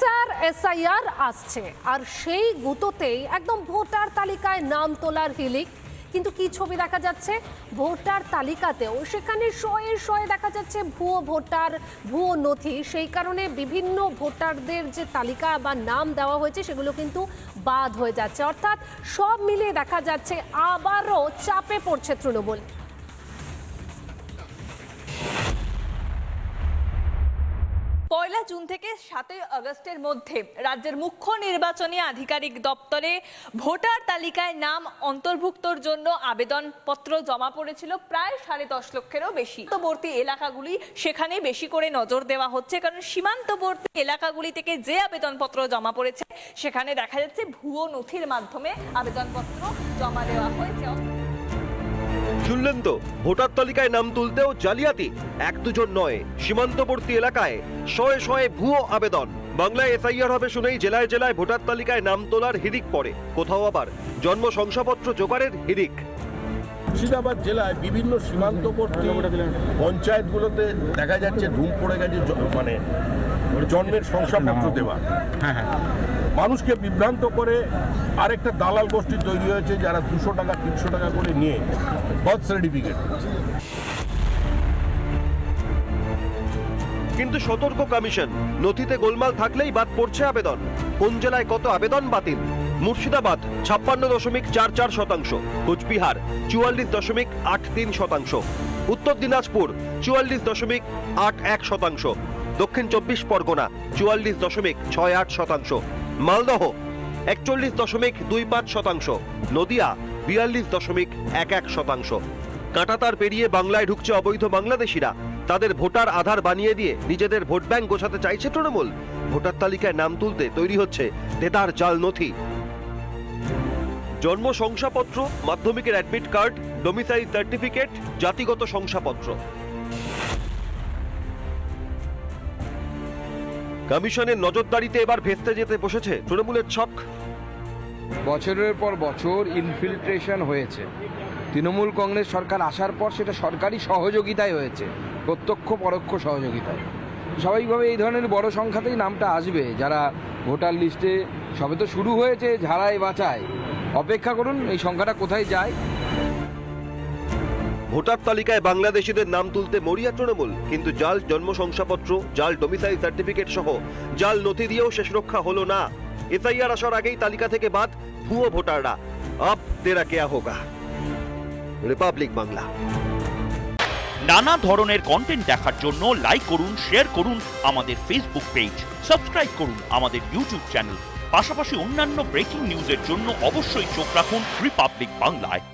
Sir SIR আসছে। আর সেই গুঁতোতেই একদম ভোটার তালিকায় নাম তোলার হিলিক। কিন্তু কি ছবি দেখা যাচ্ছে? ভোটার তালিকাতেও সেখানে শয়ে শয়ে দেখা যাচ্ছে ভুয়ো ভোটার, ভুয়ো নথি। সেই কারণে বিভিন্ন ভোটারদের যে তালিকা বা নাম দেওয়া হয়েছে, সেগুলো কিন্তু বাদ হয়ে যাচ্ছে। অর্থাৎ সব মিলিয়ে দেখা যাচ্ছে আবারও চাপে পড়ছে তৃণমূল। পয়লা জুন থেকে সাতই আগস্টের মধ্যে রাজ্যের মুখ্য নির্বাচনী আধিকারিক দপ্তরে ভোটার তালিকায় নাম অন্তর্ভুক্তর জন্য আবেদনপত্র জমা পড়েছিল প্রায় সাড়ে দশ লক্ষেরও বেশি। সীমান্তবর্তী এলাকাগুলি সেখানে বেশি করে নজর দেওয়া হচ্ছে, কারণ সীমান্তবর্তী এলাকাগুলি থেকে যে আবেদনপত্র জমা পড়েছে, সেখানে দেখা যাচ্ছে ভুয়ো নথির মাধ্যমে আবেদনপত্র জমা দেওয়া হয়েছে। শুনলেন তো? ভোটার তালিকায় নাম তুলতেও জালিয়াতি। এক দুজন নয় সীমান্তবর্তী এলাকায় শয়ে শয়ে ভুয়ো আবেদন। বাংলায় এসআইআর হবে শুনেই জেলায় জেলায় ভোটার তালিকায় নাম তোলার হিড়িক পড়ে। কোথাও আবার জন্ম শংসাপত্র জোগাড়ের হিরিক মুর্শিদাবাদ জেলায় বিভিন্ন সীমান্তবর্তী পঞ্চায়েতগুলোতে দেখা যাচ্ছে ধুম পড়ে গেছে মানে জন্মের শংসাপত্র দেওয়া মানুষকে বিভ্রান্ত করে আরেকটা দালাল গোষ্ঠী তৈরি হয়েছে যারা দুশো টাকা, তিনশো টাকা করে নিয়ে বার্থ সার্টিফিকেট কিন্তু সতর্ক কমিশন, নথিতে গোলমাল থাকলেই বাদ পড়ছে আবেদন। কোন জেলায় কত আবেদন বাতিল? মুর্শিদাবাদ, ছাপ্পান্ন দশমিক চার চার শতাংশ। কোচবিহার, চুয়াল্লিশ দশমিক আট তিন শতাংশ। উত্তর দিনাজপুর, চুয়াল্লিশ দশমিক আট এক শতাংশ। দক্ষিণ চব্বিশ পরগনা, চুয়াল্লিশ দশমিক ছয় আট শতাংশ। মালদহ, একচল্লিশ দশমিক দুই পাঁচ শতাংশ। নদিয়া, বিয়াল্লিশ দশমিক এক এক শতাংশ। কাঁটাতার পেরিয়ে বাংলায় ঢুকছে অবৈধ বাংলাদেশিরা। তাদের ভোটার আধার বানিয়ে দিয়ে নিজেদের ভোট ব্যাংক গোছাতে চাইছে তৃণমূল। ভোটার তালিকায় নাম তুলতে তৈরি হচ্ছে দেদার জাল নথি। জন্ম শংসাপত্র, মাধ্যমিকের অ্যাডমিট কার্ড, ডোমিসাইল সার্টিফিকেট, জাতিগত শংসাপত্র। কমিশনের নজরদারিতে এবার ভেস্তে যেতে বসেছে তৃণমূলের ছক। বছরের পর বছর ইনফিল্ট্রেশন হয়েছে। তৃণমূল কংগ্রেস সরকার আসার পর সেটা সরকারি সহযোগিতায় হয়েছে, প্রত্যক্ষ পরোক্ষ সহযোগিতায়। স্বাভাবিকভাবে এই ধরনের বড় সংখ্যাতেই নামটা আসবে। যারা ভোটার লিস্টে সবে তো শুরু হয়েছে, ঝাড়াই বাছাই অপেক্ষা করুন এই সংখ্যাটা কোথায় যায়। ভোটার তালিকায় বাংলাদেশিদের নাম তুলতে মরিয়া তৃণমূল। কিন্তু জাল জন্ম শংসাপত্র জাল ডোমিসাইল সার্টিফিকেট সহ জাল নথি দিয়েও শেষ রক্ষা হলো না। এসআইআর আসার আগেই তালিকা থেকে বাদ ভুয়ো ভোটাররা। আপ তেরা কেয়া হোগা রিপাবলিক বাংলা। নানা ধরনের কন্টেন্ট দেখার জন্য লাইক করুন শেয়ার করুন আমাদের ফেসবুক পেজ সাবস্ক্রাইব করুন আমাদের ইউটিউব চ্যানেল পাশাপাশি অন্যান্য ব্রেকিং নিউজের জন্য অবশ্যই চোখ রাখুন রিপাবলিক বাংলায়